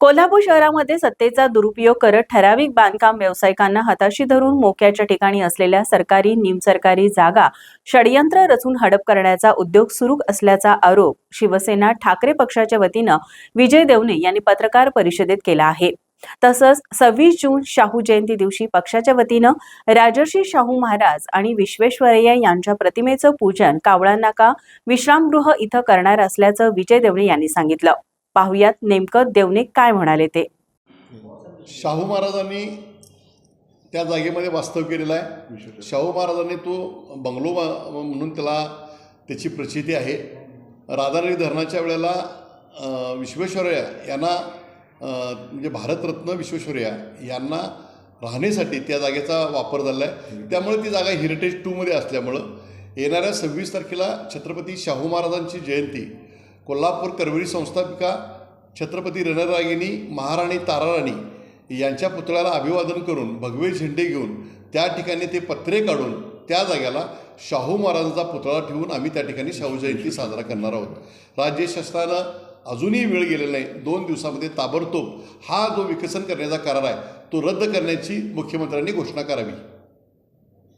कोल्हापूर शहरामध्ये सत्तेचा दुरुपयोग करत ठराविक बांधकाम व्यावसायिकांना हाताशी धरून मोक्याच्या ठिकाणी असलेल्या सरकारी निमसरकारी जागा षडयंत्र रचून हडप करण्याचा उद्योग सुरू असल्याचा आरोप शिवसेना ठाकरे पक्षाच्या वतीनं विजय देवणे यांनी पत्रकार परिषदेत केला आहे. तसंच सव्वीस जून शाहू जयंती दिवशी पक्षाच्या वतीनं राजर्षी शाहू महाराज आणि विश्वेश्वरय्या यांच्या प्रतिमेचं पूजन कावळा नाका विश्रामगृह इथं करणार असल्याचं विजय देवणे यांनी सांगितलं. पाहुयात नेमकं देवने काय म्हणाले ते. शाहू महाराजांनी त्या जागेमध्ये वास्तव केलेला आहे. शाहू महाराजांनी तो बंगलो म्हणून त्याला त्याची प्रचिती आहे. राधानगरी धरणाच्या वेळेला विश्वेश्वरया यांना म्हणजे भारतरत्न विश्वेश्वरया यांना राहण्यासाठी त्या जागेचा वापर झाला आहे. त्यामुळे ती जागा हेरिटेज टूमध्ये असल्यामुळं येणाऱ्या सव्वीस तारखेला छत्रपती शाहू महाराजांची जयंती कोल्हापूर करवरी संस्थापिका छत्रपती रणरागिनी महाराणी ताराराणी यांच्या पुतळ्याला अभिवादन करून भगवे झेंडे घेऊन त्या ठिकाणी ते पत्रे काढून त्या जाग्याला शाहू महाराजांचा पुतळा ठेवून आम्ही त्या ठिकाणी शाहू जयंती साजरा करणार आहोत. राज्य शासनानं अजूनही वेळ गेलेला नाही. दोन दिवसामध्ये ताबडतोब हा जो विकसन करण्याचा करार आहे तो रद्द करण्याची मुख्यमंत्र्यांनी घोषणा करावी.